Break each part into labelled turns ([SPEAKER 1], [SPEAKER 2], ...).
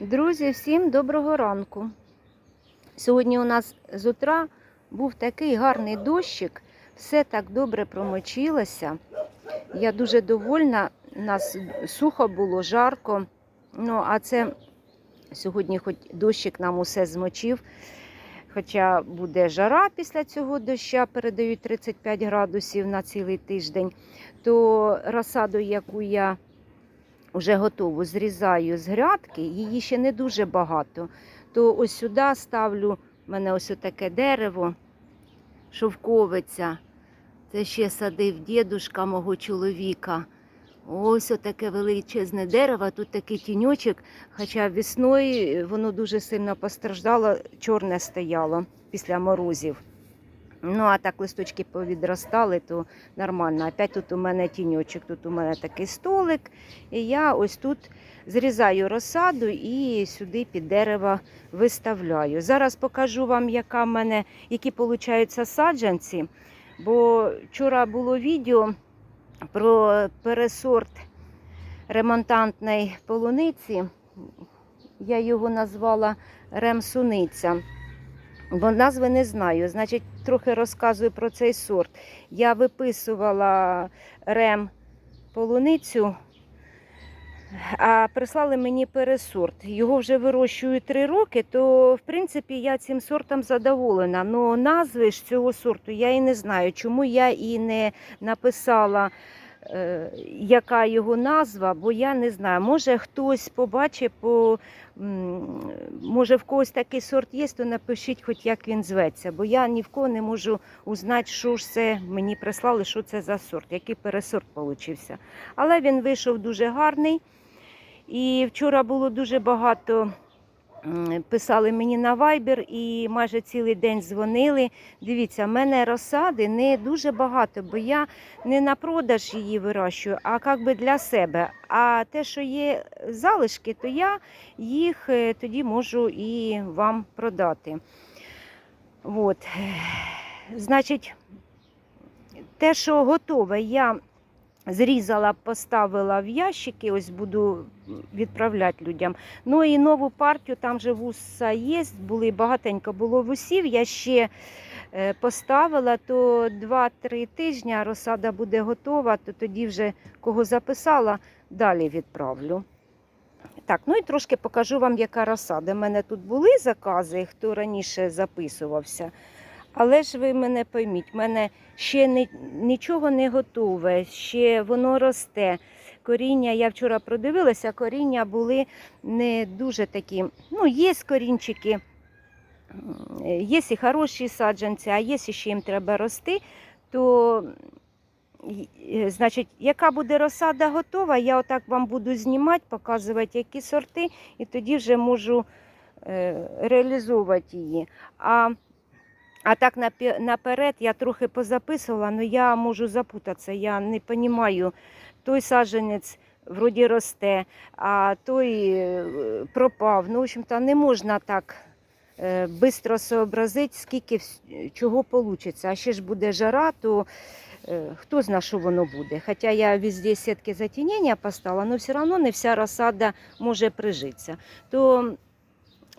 [SPEAKER 1] Друзі, всім доброго ранку. Сьогодні у нас з утра був такий гарний дощик, все так добре промочилося. Я дуже довольна, нас сухо було, жарко. Ну, а це сьогодні хоч дощик нам усе змочив. Хоча буде жара після цього доща, передають 35 градусів на цілий тиждень, то розсаду, яку я вже готову зрізаю з грядки, її ще не дуже багато. То ось сюди ставлю, в мене ось таке дерево, шовковиця. Це ще садив дідушка мого чоловіка. Ось таке величезне дерево, тут такий тіньочок, хоча весною воно дуже сильно постраждало, чорне стояло після морозів. Ну, а так листочки повідростали, то нормально. Опять тут у мене тіньочок, тут у мене такий столик. І я ось тут зрізаю розсаду і сюди під дерево виставляю. Зараз покажу вам, яка в мене, які получаються саджанці. Бо вчора було відео про пересорт ремонтантної полуниці. Я його назвала ремсуниця. Бо назви не знаю. Значить, трохи розказую про цей сорт. Я виписувала рем полуницю, а прислали мені пересорт. Його вже вирощую три роки, то в принципі я цим сортом задоволена. Ну назви ж цього сорту я і не знаю, чому я і не написала. Е, Яка його назва, бо я не знаю. Може хтось побачить, по, може в когось такий сорт є, то напишіть, хоч як він зветься, бо я ні в кого не можу узнати, що ж це мені прислали, що це за сорт, який пересорт получився. Але він вийшов дуже гарний. І вчора було дуже багато. Писали мені на Viber і майже цілий день дзвонили. Дивіться, в мене розсади не дуже багато, бо я не на продаж її вирощую, а як би для себе. А те, що є залишки, то я їх е, тоді можу і вам продати. От. Значить, те, що готове, я зрізала, поставила в ящики, ось буду відправляти людям. Ну і нову партію, там же вуса є, були багатенько було вусів. Я ще е, поставила, то 2-3 тижні розсада буде готова, то тоді вже кого записала, далі відправлю. Так, ну і трошки покажу вам, яка розсада. У мене тут були закази, хто раніше записувався. Але ж ви мене пойміть, в мене ще не, нічого не готове, ще воно росте. Коріння, я вчора продивилася, коріння були не дуже такі. Ну, є корінчики, є і хороші саджанці, а є ще їм треба рости, то е, значить, яка буде розсада готова, я отак вам буду знімати, показувати, які сорти, і тоді вже можу е, реалізовувати її. А а так наперед я трохи позаписувала, але я можу запутатися. Я не розумію, той саджанець вроді росте, а той е, пропав. Ну, в общем-то, не можна так швидко зобразити, скільки чого вийде. А ще ж буде жара, то е, хто знає, що воно буде. Хоча я везде сітки затінення поставила, але все одно не вся розсада може прижитися. То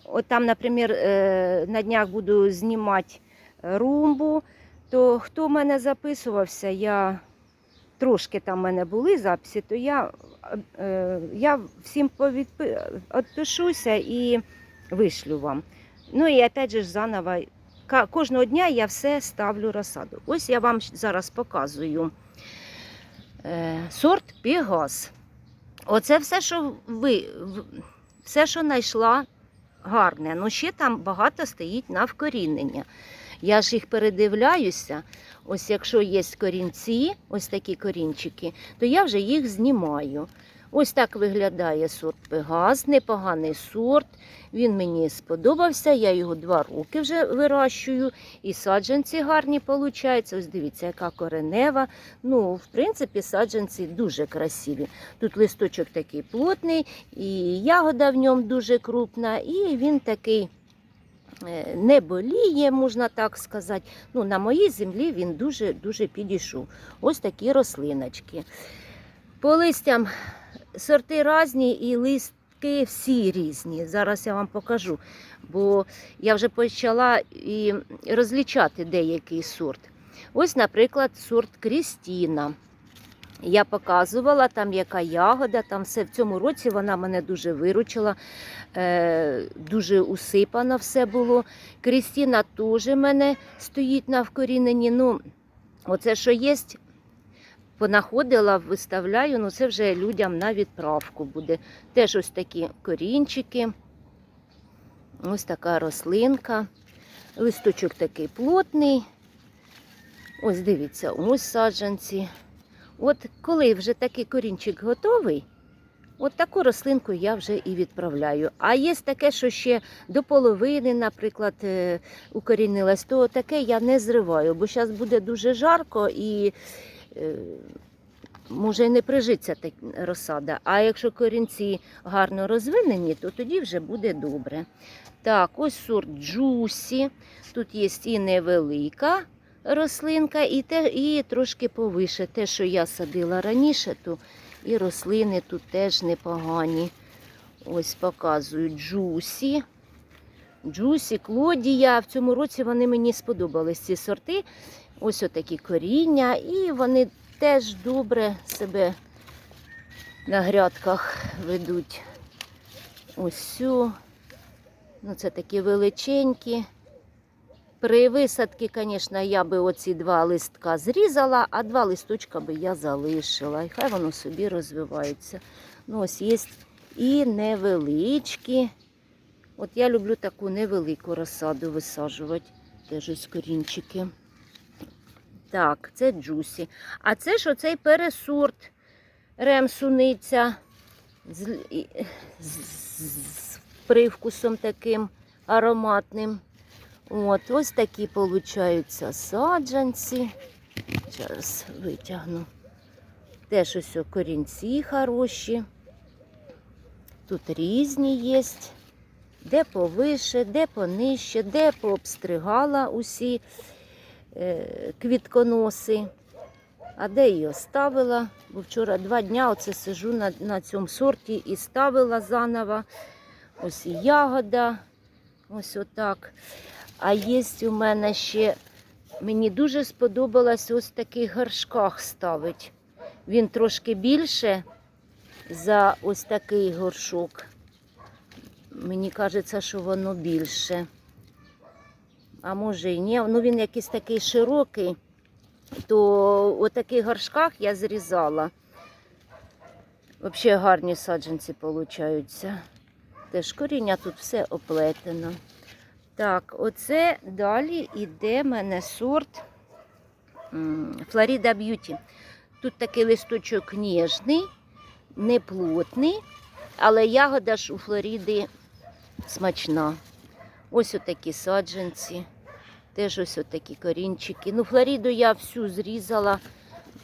[SPEAKER 1] от там, наприклад, е, на днях буду знімати румбу, то хто в мене записувався, я трошки там в мене були записи, то я, е, я всім відпишуся і вишлю вам. Ну і опять же заново, кожного дня я все ставлю розсаду. Ось я вам зараз показую е, сорт Пегас. Оце все, що ви, все, що знайшла, гарне. Ну ще там багато стоїть на вкорінення. Я ж їх передивляюся. Ось якщо є корінці, ось такі корінчики, то я вже їх знімаю. Ось так виглядає сорт Пегас, непоганий сорт. Він мені сподобався. Я його два роки вже вирощую. І саджанці гарні виходять. Ось дивіться, яка коренева. Ну, в принципі, саджанці дуже красиві. Тут листочок такий плотний, і ягода в ньому дуже крупна, і він такий не боліє, можна так сказати. Ну, на моїй землі він дуже-дуже підійшов. Ось такі рослиночки. По листям сорти різні, і лист всі різні. Зараз я вам покажу, бо я вже почала і розлічати деякий сорт. Ось, наприклад, сорт Крістіна. Я показувала там, яка ягода, там все в цьому році вона мене дуже виручила, е, дуже усипано все було. Крістіна теж мене стоїть на вкоріненні. Ну, оце що є, понаходила, виставляю, ну це вже людям на відправку буде. Теж ось такі корінчики, ось така рослинка. Листочок такий плотний. Ось дивіться, ось саджанці. От коли вже такий корінчик готовий, от таку рослинку я вже і відправляю. А є таке, що ще до половини, наприклад, е, укорінилась, то таке я не зриваю, бо зараз буде дуже жарко і е, може не прижиться розсада. А якщо корінці гарно розвинені, то тоді вже буде добре. Так, ось сорт джусі. Тут є і невелика рослинка, і, те, і трошки повише. Те, що я садила раніше, то і рослини тут теж непогані. Ось показую джусі. Джусі, Клодія. В цьому році вони мені сподобались ці сорти. Ось отакі коріння, і вони теж добре себе на грядках ведуть. Ось. Ну, це такі величенькі. При висадці, звісно, я би оці два листка зрізала, а два листочка би я залишила. І хай воно собі розвивається. Ну, ось є і невеличкі. От я люблю таку невелику розсаду висаджувати. Теж ось корінчики. Так, це джусі. А це ж оцей пересорт ремсуниця з, і- з, з привкусом таким ароматним. От, ось такі получаються саджанці. Зараз витягну. Теж ось корінці хороші. Тут різні є. Де повише, де понижче, де пообстригала усі е, квітконоси. А де її оставила? Бо вчора два дня оце сижу на, на цьому сорті і ставила заново. Ось і ягода. Ось отак. А є у мене ще, мені дуже сподобалось ось в таких горшках ставить. Він трошки більше за ось такий горшок. Мені кажеться, що воно більше. А може і ні. Ну він якийсь такий широкий, то у таких горшках я зрізала. Взагалі гарні саджанці получаються. Теж коріння тут все оплетено. Так, оце далі йде мене сорт Флорида Б'юті. Тут такий листочок ніжний, неплотний, але ягода ж у Флориди смачна. Ось отакі саджанці, теж ось отакі корінчики. Ну, Флориду я всю зрізала.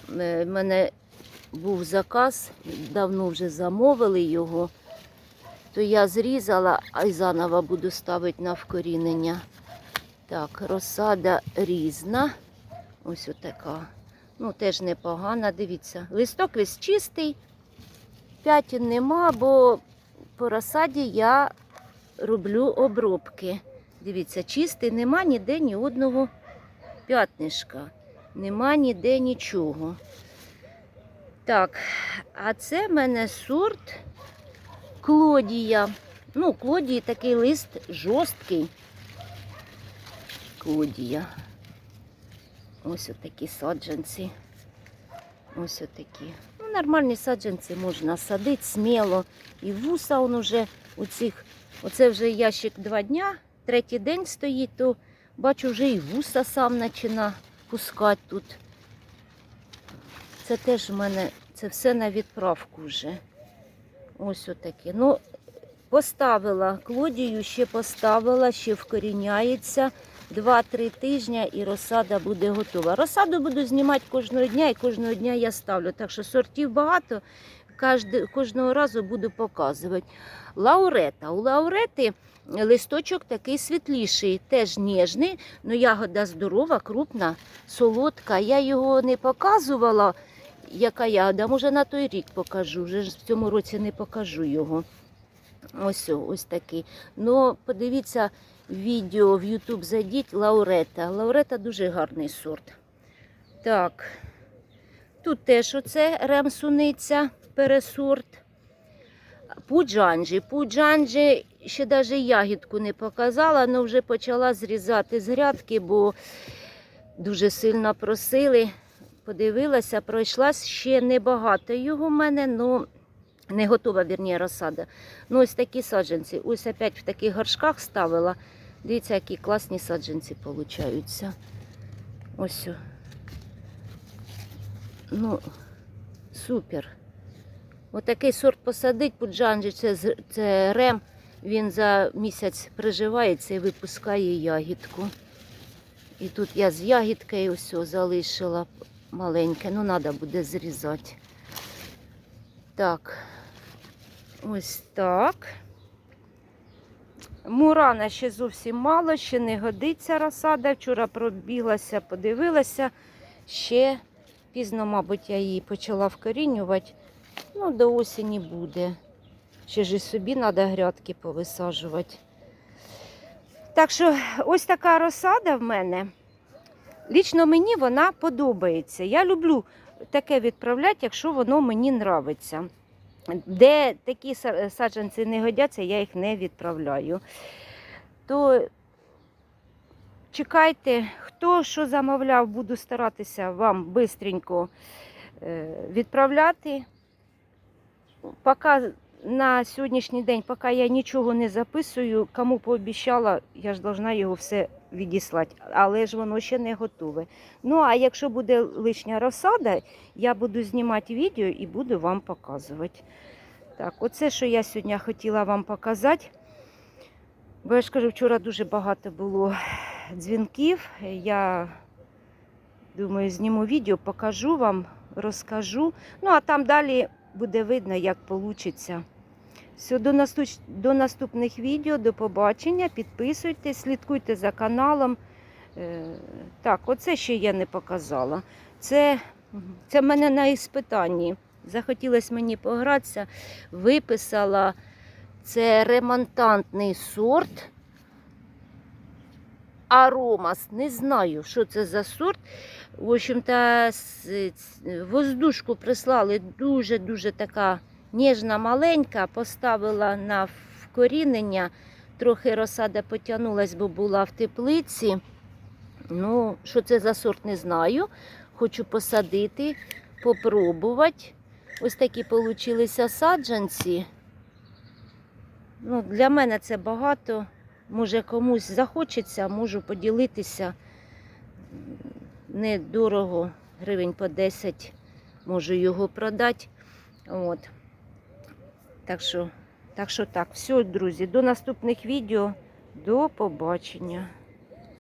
[SPEAKER 1] У мене був заказ, давно вже замовили його то я зрізала, а й заново буду ставити на вкорінення. Так, розсада різна. Ось отака. Ну, теж непогана, дивіться. Листок весь чистий, п'ятін нема, бо по розсаді я роблю обробки. Дивіться, чистий, нема ніде ні одного п'ятнишка. Нема ніде нічого. Так, а це в мене сорт. Клодія. Ну, Клодії такий лист жорсткий. Клодія. Ось отакі саджанці. Ось отакі. Ну, нормальні саджанці можна садити сміло. І вуса он уже у цих. Оце вже ящик два дня, третій день стоїть, то бачу, вже і вуса сам почина пускати тут. Це теж в мене, це все на відправку вже. Ось отаке. Ну, поставила клодію, ще поставила, ще вкоріняється. Два-три тижні і розсада буде готова. Розсаду буду знімати кожного дня і кожного дня я ставлю. Так що сортів багато, кожного разу буду показувати. Лаурета. У лаурети листочок такий світліший, теж ніжний, але ягода здорова, крупна, солодка. Я його не показувала яка ягода. Може на той рік покажу. Вже ж в цьому році не покажу його. Ось, ось такий. Ну, подивіться відео в YouTube зайдіть Лаурета. Лаурета дуже гарний сорт. Так. Тут теж оце ремсуниця, пересорт. Пуджанджі. Пуджанджі ще навіть ягідку не показала, але вже почала зрізати з грядки, бо дуже сильно просили. Подивилася, пройшлась ще небагато його в мене, ну не готова вірні розсада. Ну, ось такі саджанці. Ось опять в таких горшках ставила. Дивіться, які класні саджанці получаються. Ось. Ну, супер. Отакий сорт посадить пуджанджі, це, це рем. Він за місяць приживається і випускає ягідку. І тут я з ягідкою ось залишила маленьке, ну треба буде зрізати. Так, ось так. Мурана ще зовсім мало, ще не годиться розсада. Вчора пробіглася, подивилася. Ще пізно, мабуть, я її почала вкорінювати. Ну, до осені буде. Ще ж і собі треба грядки повисаджувати. Так що ось така розсада в мене. Лічно мені вона подобається. Я люблю таке відправляти, якщо воно мені нравиться. Де такі са- саджанці не годяться, я їх не відправляю. То чекайте, хто що замовляв, буду старатися вам швидко відправляти. Поки на сьогоднішній день, поки я нічого не записую, кому пообіцяла, я ж повинна його все відіслати, але ж воно ще не готове. Ну, а якщо буде лишня розсада, я буду знімати відео і буду вам показувати. Так, оце, що я сьогодні хотіла вам показати. Бо я ж кажу, вчора дуже багато було дзвінків. Я думаю, зніму відео, покажу вам, розкажу. Ну, а там далі буде видно, як вийде. Все, до, наступ... до наступних відео, до побачення. Підписуйтесь, слідкуйте за каналом. Е, Так, оце ще я не показала. Це, це в мене на іспитанні. Захотілося мені погратися, виписала це ремонтантний сорт. Аромас. Не знаю, що це за сорт. В общем-то, воздушку прислали дуже-дуже така ніжна, маленька. Поставила на вкорінення. Трохи розсада потягнулась, бо була в теплиці. Ну, що це за сорт, не знаю. Хочу посадити, попробувати. Ось такі получилися саджанці. Ну, для мене це багато. Може комусь захочеться, можу поділитися. Недорого, гривень по 10 можу його продати. От. Так що, так що так, все, друзі, до наступних відео. До побачення.